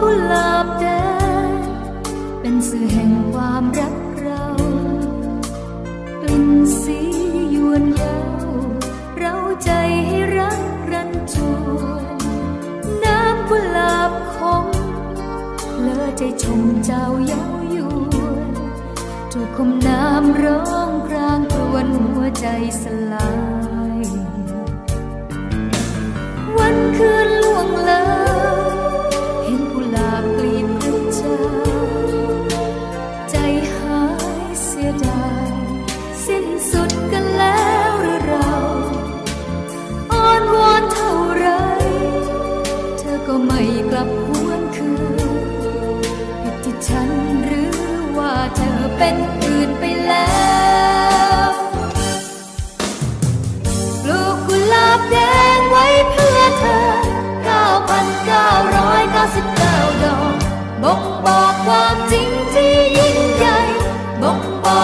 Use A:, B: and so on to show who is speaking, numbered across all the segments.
A: กุหลาบแดงเป็นสื่อแห่งความรักเราเป็นสียวนเย้าเราใจให้รักรันจวนน้ำกุหลาบขงเลอใจชมเจ้าเยาวยวนจูบคมน้ำร้องกลางกวนหัวใจสลาย เสียดายสิ้นสุดกันแล้วหรือเราอ้อนวอนเท่าไร เธอก็ไม่กลับหวนคืนผิดที่ฉันหรือว่าเธอเป็น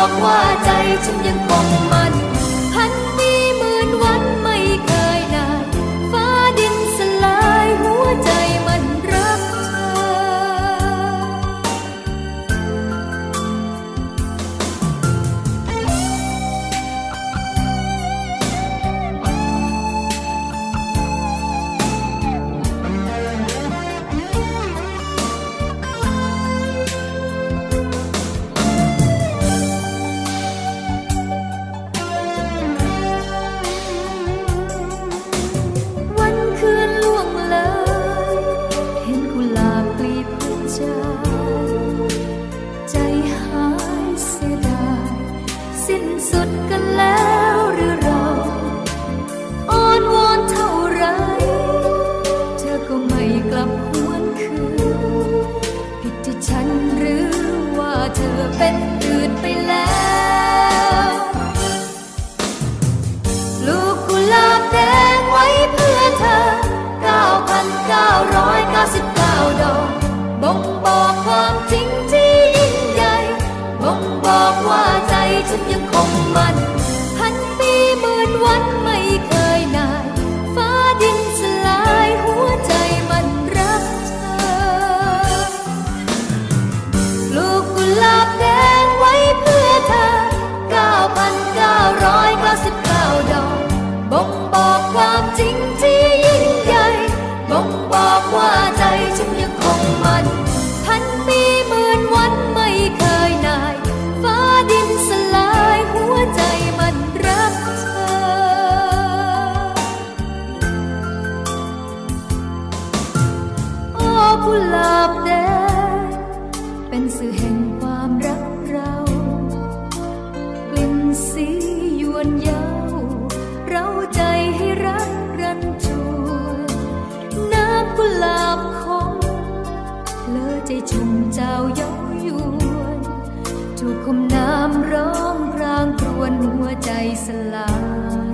A: อกว่าใจฉันยังคงมา สุดกันแล้วหรือเราอ้อนวอนเท่าไร เธอก็ไม่กลับหวนคืนผิดที่ฉันหรือว่าเธอเป็นอื่นไเจ้าเย้ายวนถูกคมน้ำร้องพรางครวนหัวใจสลาย